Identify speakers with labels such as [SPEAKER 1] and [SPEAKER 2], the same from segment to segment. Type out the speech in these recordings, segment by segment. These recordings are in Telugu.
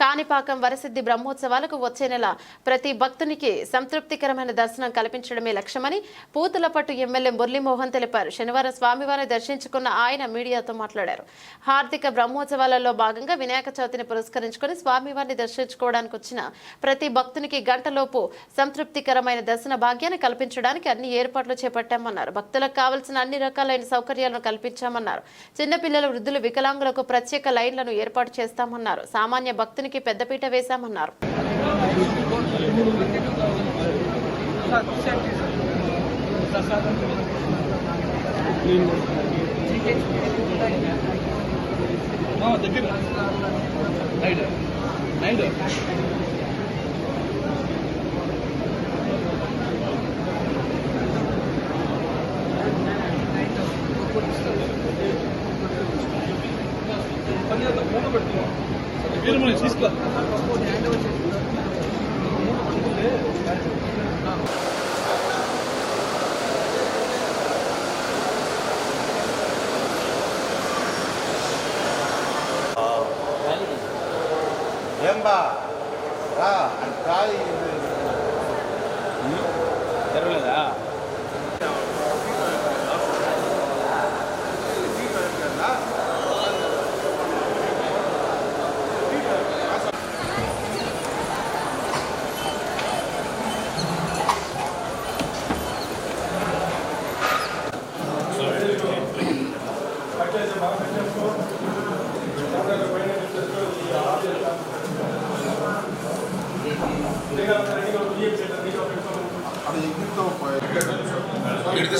[SPEAKER 1] కాణిపాకం వరసిద్ధి బ్రహ్మోత్సవాలకు వచ్చే నెల ప్రతి భక్తునికి సంతృప్తికరమైన దర్శనం కల్పించడమే లక్ష్యమని పూతులపట్టు ఎమ్మెల్యే మురళీమోహన్ తెలిపారు. శనివారం స్వామివారిని దర్శించుకున్న ఆయన మీడియాతో మాట్లాడారు. హార్దిక బ్రహ్మోత్సవాలలో భాగంగా వినాయక చవితిని పురస్కరించుకొని స్వామివారిని దర్శించుకోవడానికి వచ్చిన ప్రతి భక్తునికి గంటలోపు సంతృప్తికరమైన దర్శన భాగ్యాన్ని కల్పించడానికి అన్ని ఏర్పాట్లు చేపట్టామన్నారు. భక్తులకు కావలసిన అన్ని రకాలైన సౌకర్యాలను కల్పించామన్నారు. చిన్నపిల్లల వృద్ధులు వికలాంగులకు ప్రత్యేక లైన్లను ఏర్పాటు చేస్తామన్నారు. సామాన్య భక్తునికి పెద్దపీట వేశామన్నారు.
[SPEAKER 2] నైట్ నైట్
[SPEAKER 3] ఏంబా రా అది ఖాళీ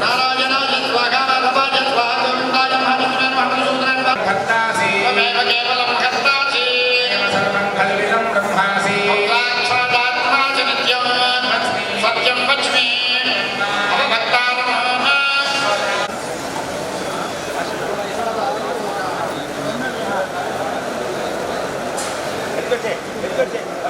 [SPEAKER 4] నారాయణాయ స్వాహా భవాయ స్వాహా గోవిందాయ మహావిష్ణువే నమః మధుసూదనాయ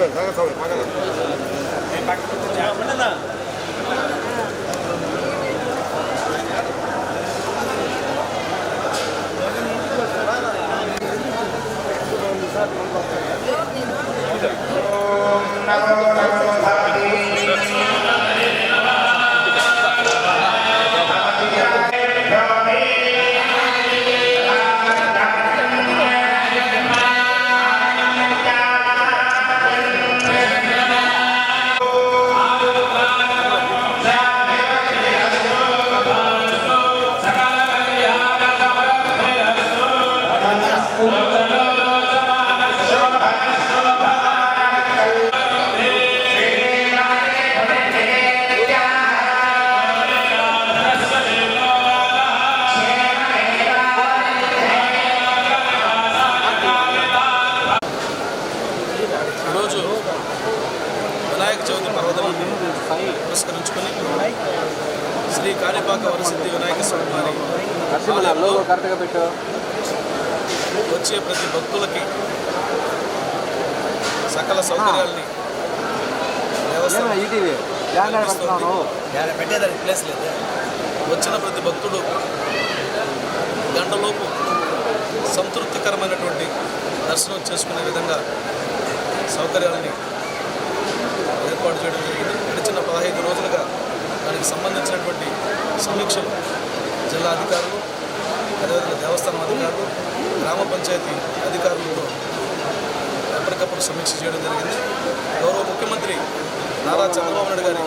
[SPEAKER 4] Rất là sâu. Vinayaka Chavithi పర్వదినాన్ని పురస్కరించుకొని శ్రీ
[SPEAKER 2] కాణిపాక వరసిద్ధి వినాయక స్వామి
[SPEAKER 5] వచ్చే ప్రతి భక్తులకి సకల సౌకర్యాల్ని పెట్టేదానికి ప్లేస్ లేదు. వచ్చిన ప్రతి భక్తుడు గంటలోపు సంతృప్తికరమైనటువంటి దర్శనం చేసుకునే విధంగా సౌకర్యాలని ఏర్పాటు చేయడం జరిగింది. గడిచిన పదహైదు రోజులుగా దానికి సంబంధించినటువంటి సమీక్షలు జిల్లా అధికారులు అదేవిధంగా దేవస్థానం అధికారులు గ్రామ పంచాయతీ అధికారులతో ఎప్పటికప్పుడు సమీక్ష చేయడం జరిగింది. గౌరవ ముఖ్యమంత్రి నారా చంద్రబాబు నాయుడు గారి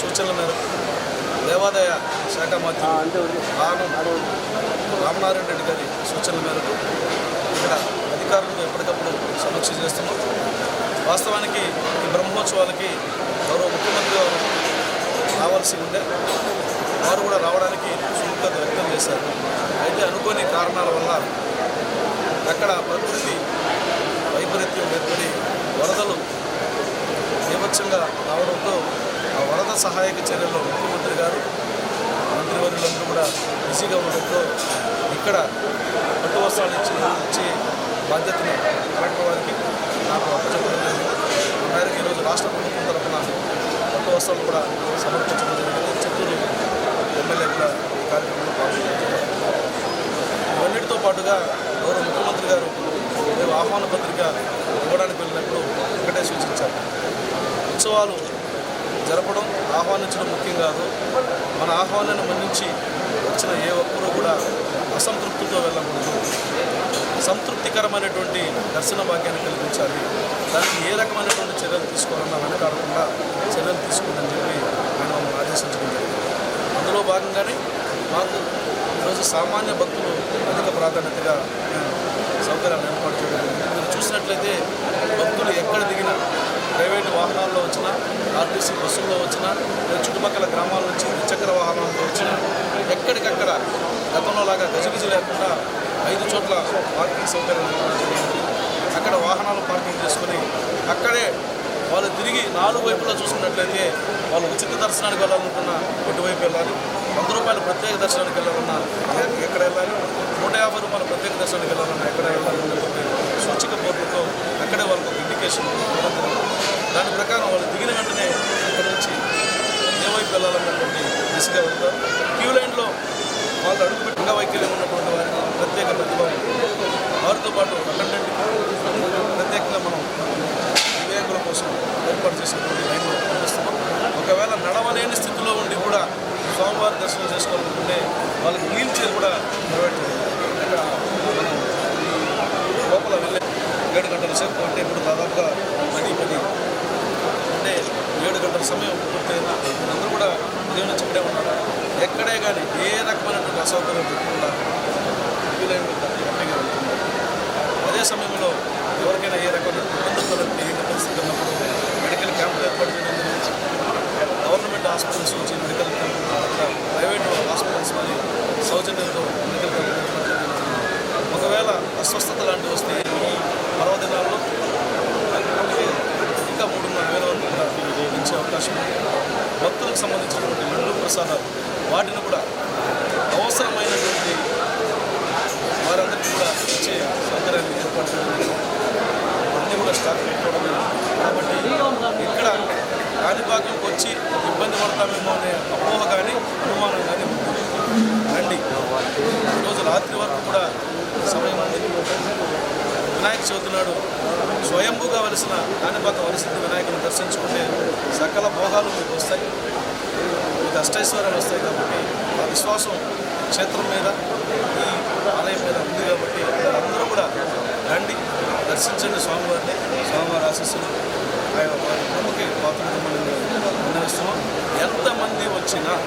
[SPEAKER 5] సూచనల మేరకు దేవాదాయ శాఖ మంత్రి రాను రామనారాయణ రెడ్డి గారి సూచనల మేరకు ఇక్కడ అధికారులతో ఎప్పటికప్పుడు సమీక్ష చేస్తున్నాం. వాస్తవానికి ఈ బ్రహ్మోత్సవాలకి గౌరవ ముఖ్యమంత్రి గారు రావాల్సి ఉండే వారు కూడా రావడానికి సుముఖత వ్యక్తం చేశారు. అయితే అనుకోని కారణాల వల్ల అక్కడ ప్రకృతి వైపరీత్యం ఏర్పడి వరదలు బీభత్సంగా రావడంతో ఆ వరద సహాయక చర్యల్లో ముఖ్యమంత్రి గారు మంత్రివర్యులందరూ కూడా బిజీగా ఉండడంతో ఇక్కడ పట్టు వస్త్రాలు ఇచ్చి ఇచ్చి బాధ్యతను కలెక్టర్ వారికి నాకు అప్పచెప్పడం మేరకు ఈరోజు రాష్ట్ర ప్రభుత్వం తరఫున కొత్త వస్తువులు కూడా సమర్పించడం జరిగింది. చిత్తూరు ఎమ్మెల్యే కూడా ఈ కార్యక్రమంలో పాల్గొన్నారు. ఇవన్నిటితో పాటుగా గౌరవ ముఖ్యమంత్రి గారు మేము ఆహ్వాన పత్రిక ఇవ్వడానికి వెళ్ళినప్పుడు ఒకటే సూచించారు ఉత్సవాలు జరపడం ఆహ్వానించడం ముఖ్యం కాదు. మన ఆహ్వానాన్ని మన్నించి వచ్చిన ఏ ఒక్కరూ కూడా అసంతృప్తితో వెళ్ళకూడదు. సంతృప్తికరమైనటువంటి దర్శన భాగ్యాన్ని కలిగించాలి. దానికి ఏ రకమైనటువంటి చర్యలు తీసుకోవాలన్నా వెనకాడకుండా చర్యలు తీసుకోవాలని చెప్పి మేము ఆదేశించడం జరిగింది. అందులో భాగంగానే మాకు ఈరోజు సామాన్య భక్తులు అధిక ప్రాధాన్యతగా మేము సౌకర్యాలు ఏర్పాటు చేయడం మీరు చూసినట్లయితే భక్తులు ఎక్కడ దిగినా ప్రైవేటు వాహనాల్లో వచ్చినా ఆర్టీసీ బస్సుల్లో వచ్చినా లేదా చుట్టుపక్కల గ్రామాల నుంచి ద్విచక్ర వాహనాలతో వచ్చినా ఎక్కడికక్కడ గతంలో లాగా గజిబిజి లేకుండా ఐదు చోట్ల పార్కింగ్ సౌకర్యం అక్కడ వాహనాలు పార్కింగ్ చేసుకొని అక్కడే వాళ్ళు తిరిగి నాలుగు వైపులా చూసుకున్నట్లయితే వాళ్ళు ఉచిత దర్శనానికి వెళ్ళాలనుకున్న ఎటువైపు వెళ్ళాలి. వంద రూపాయలు ప్రత్యేక దర్శనానికి వెళ్ళాలన్నా ఎక్కడ వెళ్ళాలి? నూట యాభై రూపాయలు ప్రత్యేక దర్శనానికి వెళ్ళాలన్నా ఎక్కడ వెళ్ళాలి సూచిక బోర్డులతో అక్కడే వాళ్ళకు ఒక ఇండికేషన్ దాని ప్రకారం వాళ్ళు దిగిన వెంటనే ఇక్కడ నుంచి ఏ వైపు వెళ్ళాలన్నటువంటి దిశగా వెళ్తారు క్యూ లైన్లో వాళ్ళు అడుగుపెట్టి అంగవైకల్యం ఉన్నటువంటి వారికి ప్రత్యేక ప్రతిభ. వారితో పాటు అటెండెంట్ ప్రత్యేకంగా మనం వివేకుల కోసం ఏర్పాటు చేసినటువంటి లైన్లో పంపిస్తున్నాం ఒకవేళ నడవలేని స్థితిలో ఉండి కూడా స్వామివారి దర్శనం చేసుకోవాలనుకుంటే వాళ్ళకి వీల్ చైర్ కూడా ప్రొవైడ్ లోపల వెళ్ళే ఏడు గంటల సేపు అంటే ఇప్పుడు దాదాపుగా పది పది అంటే ఏడు గంటల సమయం పూర్తయింది? అందరూ కూడా ఉదయం నుంచి ఇక్కడే ఉన్నారు. ఎక్కడే కానీ ఏ రకమైనటువంటి అసౌకర్యం లేకుండా వీలైన హ్యాపీగా వెళ్తున్నారు అదే సమయంలో ఎవరికైనా ఏ రకమైన ఇబ్బందులు కలిగిన పరిస్థితి ఉన్నప్పుడు మెడికల్ క్యాంపులు ఏర్పాటు చేయడం గురించి గవర్నమెంట్ హాస్పిటల్స్ నుంచి మెడికల్ క్యాంప్ ప్రైవేట్ హాస్పిటల్స్ మరి సౌజన్యంతో మెడికల్ క్యాంప్ ఒకవేళ అస్వస్థత లాంటివి వస్తే ఈ పర్వదినాల్లో ఇప్పటికే ఇంకా మూడున్నర వేల వరకు కూడా ఇచ్చే అవకాశం ఉంది. భక్తులకు సంబంధించినటువంటి లడ్డు ప్రసాదాలు వాటిని కూడా అవసరమైనటువంటి వారందరికీ కూడా ఇచ్చే సౌకర్యాన్ని ఏర్పాటు చేయడం జరిగింది. అన్నీ కూడా స్టాక్ పెట్టుకోవడం జరిగింది. కాబట్టి ఇక్కడ కాణిపాకంకి వచ్చి ఇబ్బంది పడతామేమో అనే అపోహ కానీ అనుమానం కానీ ఉంది. రండి ఈరోజు రాత్రి వరకు కూడా సమయం ఉంది వినాయక చవితి నాడు స్వయంభూగా తర్వాత వరిసిద్ధి వినాయకుని దర్శించుకుంటే సకల భోగాలు మీకు వస్తాయి. మీకు అష్టైశ్వర్యాలు వస్తాయి కాబట్టి ఆ విశ్వాసం క్షేత్రం మీద ఈ ఆలయం మీద ఉంది కాబట్టి అందరూ కూడా రండి దర్శించండి స్వామివారిని. స్వామివారి ఆశీస్సులు ఆయన వారి కృపకి పాత్ర ఎంతమంది వచ్చినా